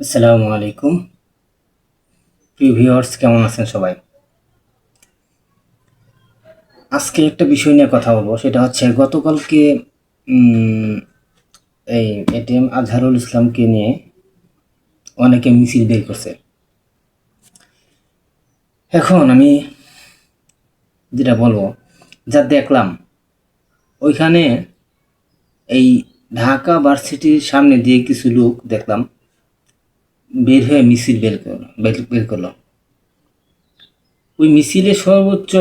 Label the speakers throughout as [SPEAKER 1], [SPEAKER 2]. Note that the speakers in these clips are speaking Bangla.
[SPEAKER 1] আসসালামু আলাইকুম। ভিউয়ার্স, কেমন আছেন সবাই? আজকে একটা বিষয় নিয়ে কথা বলব, সেটা হচ্ছে গতকালকে এই এটিএম আজহারুল ইসলামকে নিয়ে অনেকে মিছিল বের করছে। এখন আমি যেটা বলব, যা দেখলাম, ওইখানে এই ঢাকা ভার্সিটির সামনে দিয়ে কিছু লোক দেখলাম বের হয়ে মিছিল বের করল বের করল। ওই মিছিলে সর্বোচ্চ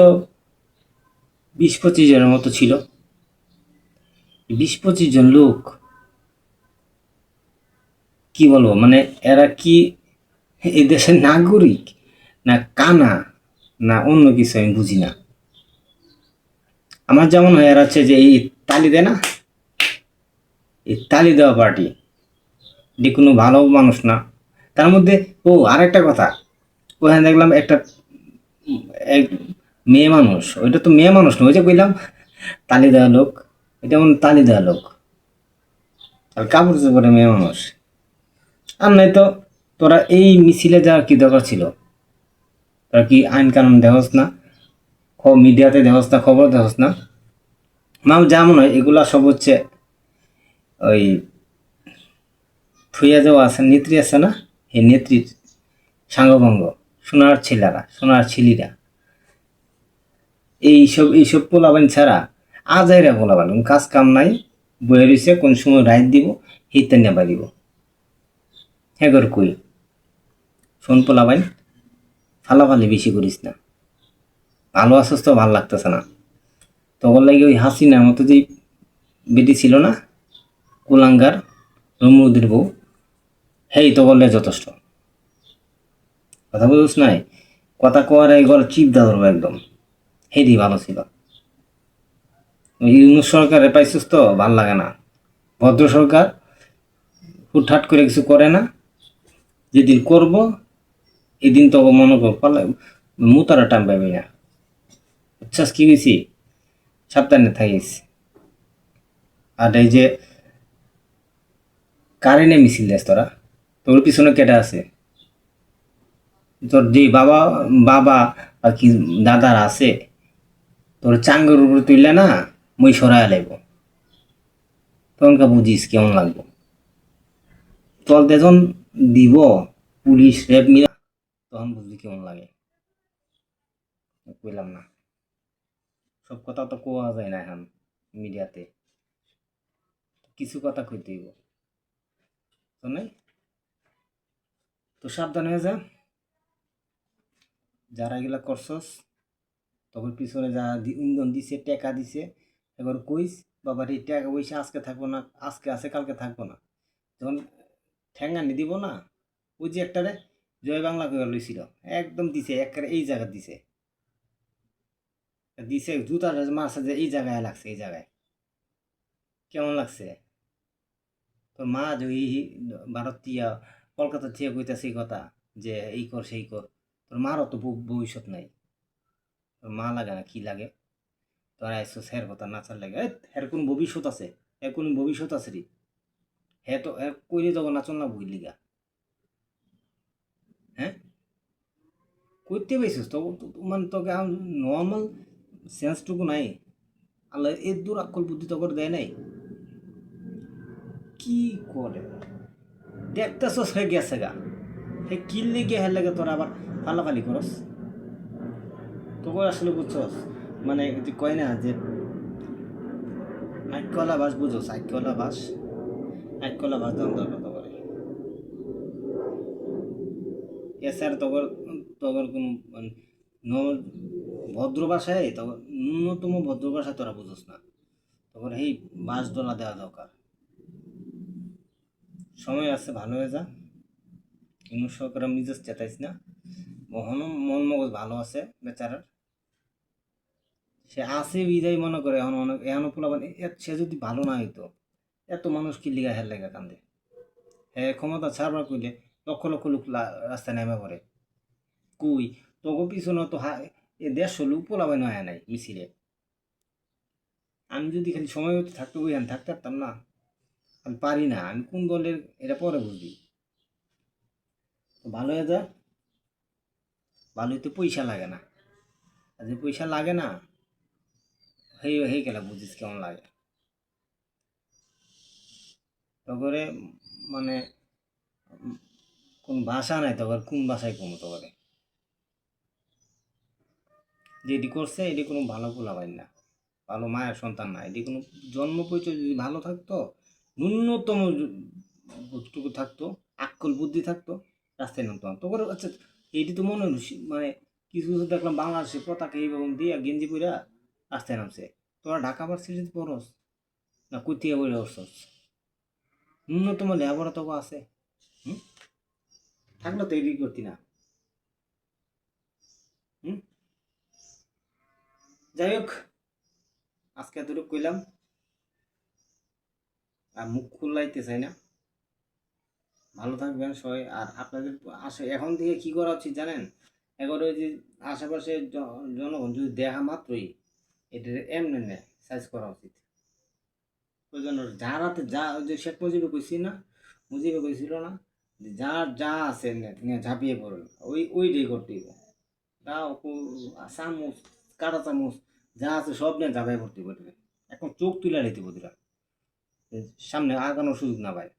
[SPEAKER 1] বিশ পঁচিশ জনের মতো ছিল। বিশ পঁচিশ জন লোক, কি বলব মানে এরা কি এই দেশের নাগরিক না কানা না অন্য কিছু আমি বুঝি না। আমার যেমন হয়, এরা হচ্ছে যে এই তালি দেয় না? এই তালি দেওয়া পার্টি। এটি কোনো ভালো মানুষ না। তার মধ্যে, ও, আরেকটা কথা। ওখানে দেখলাম একটা, এক মেয়ে মানুষ। ওইটা তো মেয়ে মানুষ না ওই যে কইলাম, তালি দেওয়া লোক। এটা এমন তালি দেওয়া লোক। আর কাপড় চোপড়ে মেয়ে মানুষ। আর নাই তো, তোরা এই মিছিলে যাওয়ার কি দরকার ছিল? তোরা কি আইন কানুন দেহস না? মিডিয়াতে দেহস না, খবর দেহস না? মাম যা মনে হয়, এগুলা সব হচ্ছে ওই থুইয়া যাওয়া আছে, নেত্রী আছে না? এই নেত্রীর সাঙ্গভঙ্গ, সোনার ছেলেরা, সোনার ছেলিরা। এইসব এইসব পোলাবান ছাড়া আজাইরা পোলাবান কাজ কাম নাই। বয়ে রয়েছে কোন সময় রাইত দিব, হিতে নেবা দিব। হেগর কই? শোন পোলাবাইন ফালাফালি বেশি করিস না। ভালো আছিস তো, ভালো লাগতেছে না। তখন লাগে ওই হাসিনার মতো যে বেটি ছিল না, কুলাঙ্গার রমরুদের বউ হেই তো বললে যথেষ্ট। কথা বুঝিস নাই? কথা কোয়ার এই গল চিপ দা ধরবো একদম। হেদি ভালো ছিল। ইউনুস সরকারে পাইছিস তো, ভালো লাগে না। ভদ্র সরকার, হুটহাট করে কিছু করে না। যেদিন করব, এদিন তো মনে কর পালা, মুতারা টান পাবি না। বুঝছাস কি গেছি সাবধানে থাকিস। আর এই যে কারেন্টে মিছিল দেস তোরা। তোর পিছনে কেটে আছে? তোর যে বাবা বাবা বা কি দাদার আছে, তোর চাঙ্গের উপরে তুললে না, মই সরাই লাগবো তখনকা বুঝিস কেমন লাগবো। তল যখন দিব, পুলিশ, রেপ মিলা তখন বুঝবি কেমন লাগে। কইলাম না। সব কথা তো কোয়া যায় না এখন মিডিয়াতে। কিছু কথা কইতে হইব। নাই? তো সাবধান হয়ে যা। যারা এগুলা করছস, তখন পিছনে যারা ইন্ধন দিছে, টাকা দিছে, এবার কইস বাবার এই টাকা পয়সা আজকে থাকব না, আজকে আছে, কালকে থাকব না। যখন ঠ্যাঙ্গানি দিব না, ওই যে একটা রে, জয় বাংলা করে লইছিল, একদম দিছে, একেবারে এই জায়গা দিছে। দিছে, জুতা মারছে যে এই জায়গায় লাগছে, এই জায়গায়। কেমন লাগছে? তোর মা যে এই ভারত তিয়া কলকাতা থেকে কইতাছে এই কথা যে এই কর, সেই কর। তোর মারও তো ভবিষ্যৎ নাই। তোর মা লাগে না, কি লাগে? তোর আইসো স্যার কথা নাচার লাগে এর কোন ভবিষ্যৎ আছে? এর কোন ভবিষ্যৎ আছে রে? হে তো এর কইলে তখন নাচন না বুঝলি গা হ্যাঁ কইতে পাইছিস? তো মানে তোকে নর্মাল সেন্সটুকু নাই। আল্লাহ এর দূর আক্কল বুদ্ধি তো করে দেয় নাই। কি করে? দেখতেছস হয়ে গেছে গা। হে কিনলে গিয়ে হেলে গে তোরা আবার ফালাফালি করস? তোকে আসলে বুঝছস মানে যে কয় না যে আইকলা বাস বুঝোস, আইকলা বাস আইকলা বাস দাম দর কত করে এছাড়া তগর কোনো মানে ভদ্র ভাষায় তখন ন্যূনতম ভদ্র ভাষা তোরা বুঝোস না। তখন এই বাস ডলা দেওয়া দরকার। সময় আছে, ভালো হয়ে যা। কিন্তু সরকার নিজের চেতাইস না। মহন মন মগজ ভালো আছে, বেচারার। সে আছে বিদায় মনে করে, এখন অনেক এখন পোলাবান সে যদি ভালো না হইতো, এত মানুষ কি লিগা হের লেগা কান্দে? হ্যাঁ ক্ষমতা ছাড়বার কইলে, লক্ষ লক্ষ লোক রাস্তায় নেমে পড়ে। কই? তোকে পিছনে তো এ দেড়শো লোক পোলাবান হয় নাই, মিছিলে। আমি যদি খালি সময় মতো থাকতে ওইখানে থাকতে পারতাম না। আমি পারি না। আমি কোন দলের, এটা পরে বুঝবি। ভালো হয়ে যা। ভালো হইতে পয়সা লাগে না। আর যে পয়সা লাগে না, হেই হেই গেলে বুঝিস কেমন লাগে। তবে মানে কোন ভাষা নাই তবে কোন ভাষায় কমো তবে যে এটি করছে, এটি কোনো ভালো পোলা পাই না। ভালো মায়ের সন্তান না। এটি কোনো জন্ম পরিচয় যদি ভালো থাকতো ন্যূনতম টুকু থাকতো আক্কল বুদ্ধি থাকতো, রাস্তায় নামতো না তোর আচ্ছা এইটি তো মনে মানে কিছু কিছু দেখলাম বাংলাদেশে পতাকা এইভাবে দিয়া গেঞ্জি পইরা রাস্তায় নামছে। তোরা ঢাকা ভার্সিটিতে পড়স না কুতিয়া বলে অসস ন্যূনতম লেখাপড়া তো আছে, হুম? থাকলে তো এডিট করতি না। হুম? যাই হোক, আজকে এতটুকু কইলাম। আর মুখ খুললাইতে চাই না। ভালো থাকবেন সবাই। আর আপনাদের আসে এখন থেকে কি করা উচিত জানেন? এগারো যে আশেপাশে জনগণ যদি দেখা মাত্রই এটা এমনি নেয় সাইজ করা উচিত। ওই জন্য যার হাতে যা ওই যে শেখ মুজিবে কইছি না মুজিবে কইছিল না যে যার যা আছে ঝাঁপিয়ে পড়ুন ওই ওইটাই করতে হইব দাও কু- চামচ, কাটা চামচ যা আছে সব নিয়ে ঝাঁপিয়ে পড়তে পারবে এখন চোখ তুলে নিতে বদিরা সামনে আগানোর সুযোগ না পায়।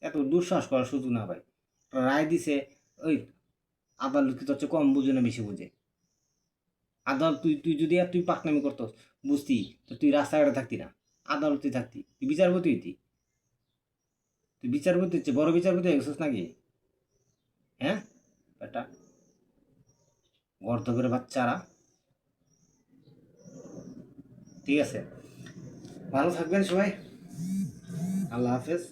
[SPEAKER 1] এত দুঃসাহস করার সুযোগ না পায়। রায় দিছে, ওই আদালত কি চেয়ে কম বুঝে না, বেশি বুঝে। আদালত, তুই তুই যদি আর তুই পাকনামি করতস, বুঝতি, তো তুই রাস্তাঘাটে থাকতি না। আদালতে থাকতি। তুই বিচারপতি হইতি। তুই বিচারপতি হচ্ছে, বড় বিচারপতি হয়ে গেছিস নাকি? হ্যাঁ? বেটা। গর্ধবের বাচ্চারা। ঠিক আছে। ভালো থাকবেন সবাই। আল্লাহ হাফেজ।